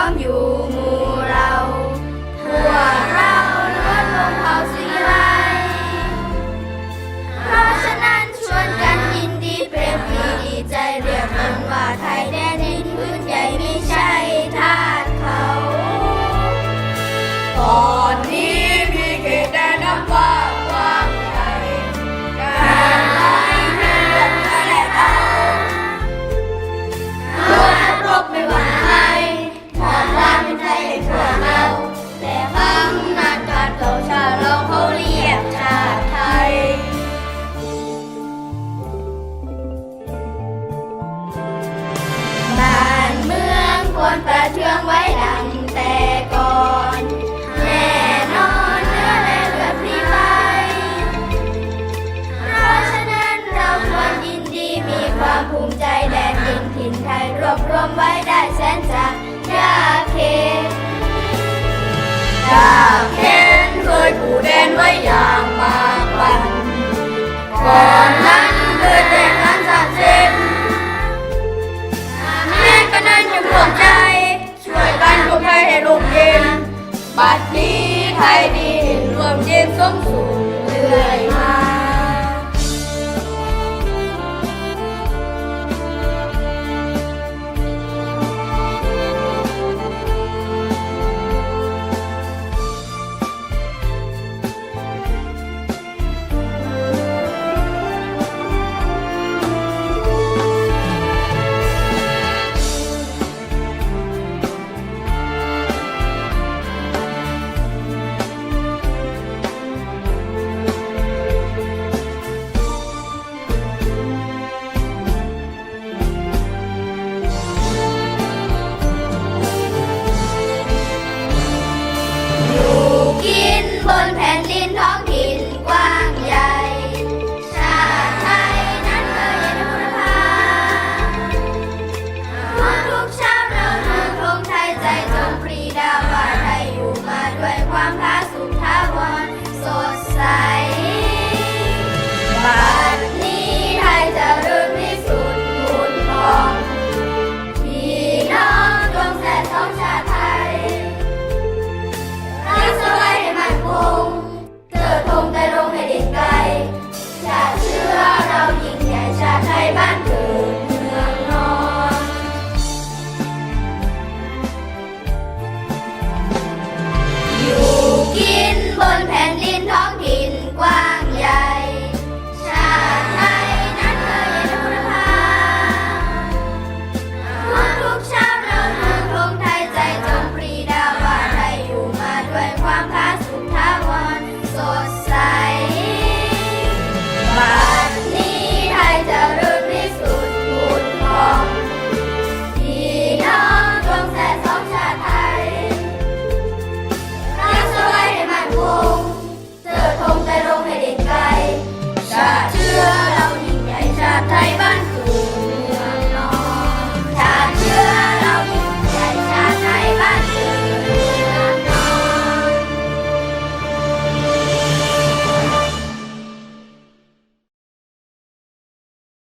อมอยู่หมู่เราพวกเราล้วนลงเผาสีไรเพราะฉะนั้นชวนกันยินดีเปรมปรีดีใจเรียกมันว่าไทยแดนดินพื้นใหญ่ไม่ใช่ทาสเขาตอนนี้ ความภูมิใจแดนดินถิ่นไทย รวบรวมไว้ได้แสนจะยากเข็นยากเข็นเคยผูกแดนไว้อย่างมากปันก่อนนั้นเคยแดนนั้นสาดเส้นแม่ก็นั้นยังห่วงใจ ช่วยกันรวมไทยให้ร่มเย็นบัดนี้ไทยดีรวมเย็นสมสุขเรื่อยมา